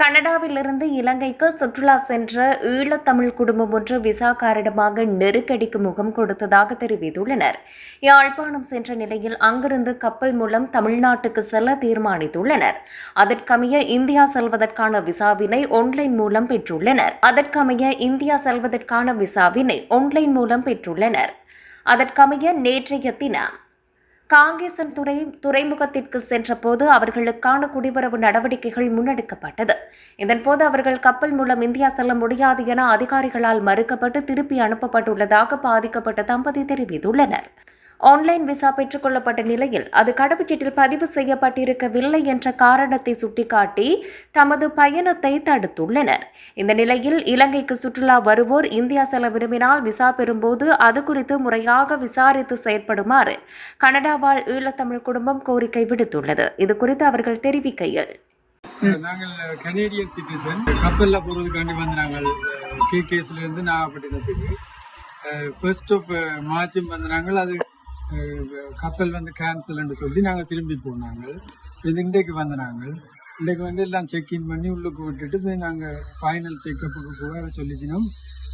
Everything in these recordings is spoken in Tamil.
கனடாவிலிருந்து இலங்கைக்கு சுற்றுலா சென்ற ஈழத்தமிழ் குடும்பம் ஒன்று விசா காரணமாக நெருக்கடிக்கு முகம் கொடுத்ததாக தெரிவித்துள்ளனர். யாழ்ப்பாணம் சென்ற நிலையில் அங்கிருந்து கப்பல் மூலம் தமிழ்நாட்டுக்கு செல்ல தீர்மானித்துள்ளனர். அதற்கமைய இந்தியா செல்வதற்கான விசாவினை ஒன்லைன் மூலம் பெற்றுள்ளனர். அதற்கமைய இந்தியா செல்வதற்கான விசாவினை ஒன்லைன் மூலம் பெற்றுள்ளனர். அதற்கமைய நேற்றைய தினம் காங்கேசன் துறை துறைமுகத்திற்கு சென்றபோது அவர்களுக்கான குடிவரவு நடவடிக்கைகள் முன்னெடுக்கப்பட்டது. இதன்போது அவர்கள் கப்பல் மூலம் இந்தியா செல்ல முடியாது என அதிகாரிகளால் மறுக்கப்பட்டு திருப்பி அனுப்பப்பட்டுள்ளதாக பாதிக்கப்பட்ட தம்பதி தெரிவித்துள்ளனர். ஆன்லைன் விசா பெற்றுக்கொள்ளப்பட்ட நிலையில் அது கடவுச்சீட்டில் பதிவு செய்யப்பட்டிருக்கவில்லை என்ற காரணத்தை சுட்டிக்காட்டி தமது பயணத்தை தடுத்துள்ளனர். இந்த நிலையில் இலங்கைக்கு சுற்றுலா வருவோர் இந்தியா செல்ல விரும்பினால் விசா பெறும்போது அது குறித்து முறையாக விசாரித்து செயற்படுமாறு கனடா வாழ் ஈழத்தமிழ் குடும்பம் கோரிக்கை விடுத்துள்ளது. இது குறித்து அவர்கள் தெரிவிக்கையில். நாங்கள் கனேடியன் சிட்டிசன் கப்பலில் போகிறதுக்காண்டி வந்து நாங்கள் கேகேஸ்லேருந்து நாகப்பட்டினத்துக்கு. ஃபர்ஸ்ட் ஆஃப் மார்ச்சும் வந்து நாங்கள் அது கப்பல் வந்து கேன்சல்னு சொல்லி நாங்கள் திரும்பி போனாங்க இது இன்றைக்கு வந்து நாங்கள். இன்றைக்கு வந்து எல்லாம் செக்இன் பண்ணி உள்ளுக்கு விட்டுட்டு நாங்கள் ஃபைனல் செக்கப்புக்கு போக சொல்லிக்கணும்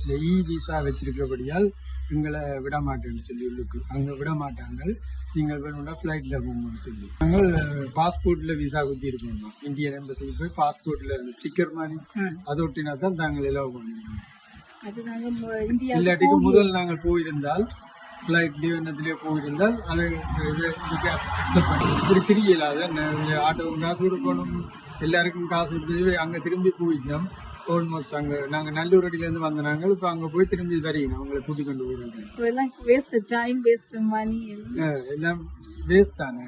இந்த இ விசா வச்சிருக்கிறபடியால் எங்களை விட மாட்டேன்னு சொல்லி உள்ளுக்கு அங்கே விட மாட்டாங்க நீங்கள் வேணும்னா ஃப்ளைட்டில் போகணும்னு சொல்லி. நாங்கள் பாஸ்போர்ட்டில் விசா குத்தி இருக்கணும் இந்தியன் எம்பசிக்கு போய் பாஸ்போர்ட்டில் ஸ்டிக்கர் மாதிரி அதை ஒட்டினா தான் தாங்கள் எல்லாம் பண்ணுவோம் இல்லாட்டிக்கு முதல் நாங்கள் போயிருந்தால் ஃப்ளைட்லேயோ என்னத்துலேயோ போயிருந்தால் அதை இதுக்கு அக்செப்ட் பண்ணி. இப்படி தெரியலாத. ஆட்டோ காசு கொடுக்கணும். எல்லாருக்கும் காசு கொடுத்து அங்கே திரும்பி போயிட்டோம். ஆல்மோஸ்ட் அங்கே நாங்கள் நல்லூரடியிலேருந்து வந்த நாங்கள். இப்போ அங்கே போய் திரும்பி வரீங்க அவங்களை கூட்டிக் கொண்டு போகிறாங்க இப்பெல்லாம் waste time waste money ah எல்லாம் வேஸ்ட் தானே.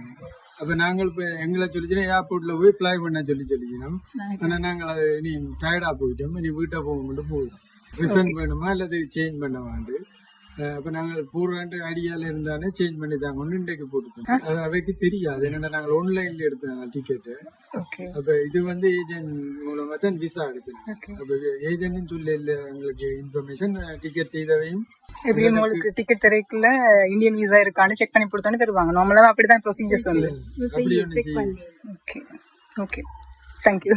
அப்போ நாங்கள் இப்போ எங்களை சொல்லிச்சுன்னா ஏர்போர்ட்டில் போய் ஃப்ளை பண்ண சொல்லி சொல்லிச்சினோம். ஆனால் நாங்கள் அது நீ டயர்டாக போயிட்டோம். நீ வீட்டை போக மட்டும் போயிடும் ரிஃபண்ட் வேணுமா? அல்லது சேஞ்ச் பண்ண அப்போ நாங்கள் பூர்வாண்டு ஐடியாவில் இருந்தானே சேஞ்ச் பண்ணி தாங்க. ஒன்று இன்றைக்கு போட்டுக்கோம் அது அவைக்கு தெரியாது. என்னென்னா நாங்கள் ஆன்லைனில் எடுத்தாங்க டிக்கெட்டு ஓகே அப்போ இது வந்து ஏஜென்ட் மூலமாக தான் விசா எடுக்கணும் அப்போ ஏஜென்ட்னு சொல்ல இல்லை எங்களுக்கு இன்ஃபர்மேஷன் டிக்கெட் செய்தவையும் எப்படியும் உங்களுக்கு டிக்கெட் தரைக்குள்ள இந்தியன் விசா இருக்கான்னு செக் பண்ணி கொடுத்தானே தருவாங்க. நார்மலாக அப்படிதான் ப்ரொசீஜர்ஸ் வந்து அப்படி ஒன்று ஓகே ஓகே தேங்க்யூ